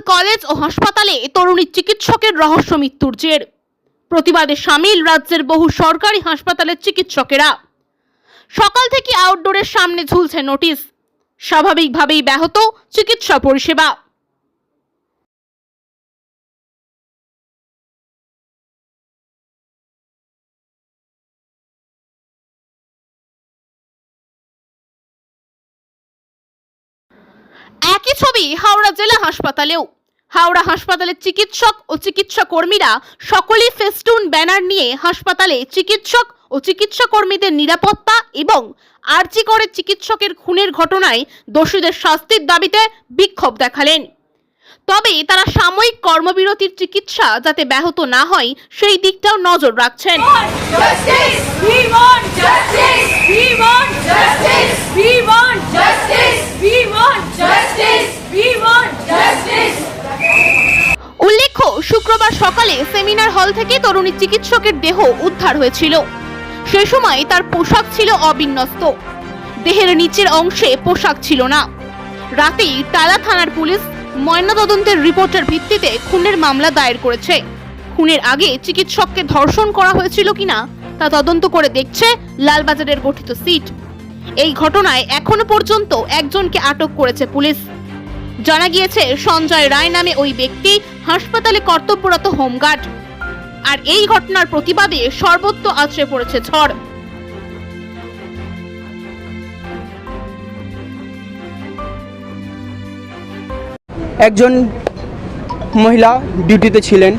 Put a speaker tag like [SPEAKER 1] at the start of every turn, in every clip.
[SPEAKER 1] College ও হাসপাতালে তরুণী চিকিৎসকের রহস্য মৃত্যুর জের। প্রতিবাদে সামিল রাজ্যের বহু সরকারি হাসপাতালের চিকিৎসকেরা। সকাল থেকে আউটডোরের সামনে ঝুলছে নোটিশ স্বাভাবিকভাবেই ব্যাহত চিকিৎসা পরিষেবা। ছবি হাওড়া জেলা হাসপাতালেও। হাওড়া হাসপাতালের চিকিৎসক ও চিকিৎসা কর্মীরা সকলেই ফেস্টুন ব্যানার নিয়ে হাসপাতালে চিকিৎসক ও চিকিৎসা কর্মীদের নিরাপত্তা এবং আর্জি করে চিকিৎসকের খুনের ঘটনায় দোষীদের শাস্তির দাবিতে বিক্ষোভ দেখালেন। তবে তারা সাময়িক কর্মবিরতির চিকিৎসা যাতে ব্যাহত না হয়, সেই দিকটাও নজর রাখছেন। সকালে সেমিনার হল থেকে তরুণী চিকিৎসকের দেহ উদ্ধার হয়েছিল। সে সময় তার পোশাক ছিল অবিন্যস্ত। দেহের নিচের অংশে পোশাক ছিল না। রাতেই টালা থানার পুলিশ ময়নাতদন্তের রিপোর্টের ভিত্তিতে খুনের মামলা দায়ের করেছে। খুনের আগে চিকিৎসককে ধর্ষণ করা হয়েছিল কিনা তা তদন্ত করে দেখছে লালবাজারের গঠিত সিট। এই ঘটনায় এখনও পর্যন্ত একজনকে আটক করেছে পুলিশ। জানা গিয়েছে, সঞ্জয় রায় নামে ওই ব্যক্তি হাসপাতালে কর্তব্যরত হোমগার্ড আর এই ঘটনার প্রতিবাদে সর্বত্র আছড়ে পড়েছে ঝড়।
[SPEAKER 2] একজন মহিলা ডিউটিতে ছিলেন।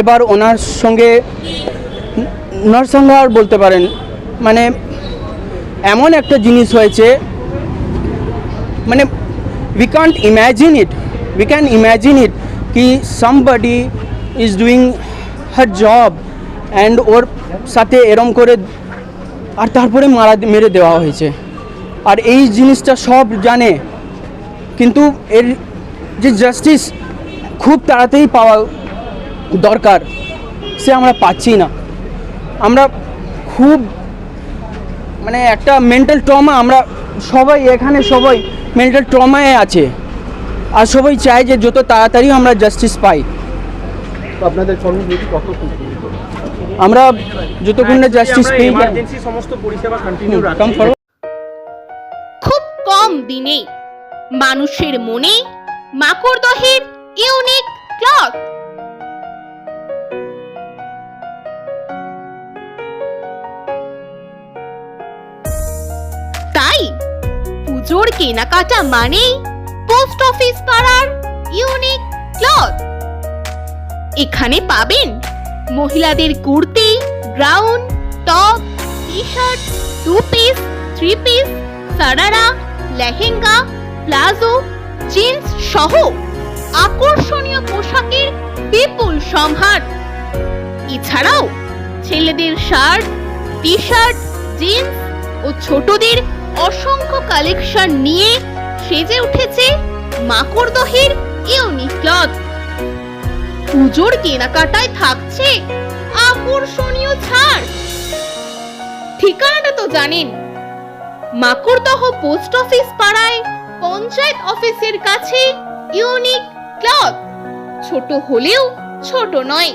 [SPEAKER 2] এবার ওনার সঙ্গে নরসংহার বলতে পারেন। মানে এমন একটা জিনিস হয়েছে মানে we can't imagine it we can imagine it কি somebody is doing her job and ওর সাথে এরম করে আর তারপরে মারা, মেরে দেওয়া হয়েছে। আর এই জিনিসটা সব জানে। কিন্তু এর যে জাস্টিস খুব তাড়াতাড়ি পাওয়া দরকার। সে আমরা পাচ্ছি না। আমরা খুব মানে একটা মেন্টাল ট্রমা আমরা সবাই এখানে সবাই মেন্টাল ট্রমায় আছে। আর সবাই চায় যে যত তাড়াতাড়ি আমরা জাস্টিস পাই।
[SPEAKER 3] আপনাদের কত
[SPEAKER 2] আমরা যতক্ষণ না জাস্টিস পেয়ে যাই।
[SPEAKER 3] ইমার্জেন্সি সমস্ত পরিষেবা কন্টিনিউ
[SPEAKER 2] কাম
[SPEAKER 1] খুব কম দিনে মানুষের মনে মাকড়দহের ইউনিক ক্লথ পুজোর কেনাকাটা মানেই পোস্ট অফিস পাড়ার ইউনিক ক্লথ এখানে পাবেন মহিলাদের kurti gown top T shirt two piece three piece sharara, lehenga, palazzo jeans সহ আকর্ষণীয় পোশাকের বিপুল সম্ভার। এছাড়াও ছেলেদের শার্ট টি শার্ট জিন্স ও ছোটদের অসংখ্য কালেকশন নিয়ে সেজে উঠেছে মাকড়দহের ইউনিক পুজোর কেনাকাটায় থাকছে আকর্ষণীয় ছাড়। ঠিকানাটা তো জানেন। মাকড়দহ পোস্ট অফিস পাড়ায় পঞ্চায়েত অফিসের কাছে ইউনিক ক্লথ। ছোট হলেও ছোট নয়।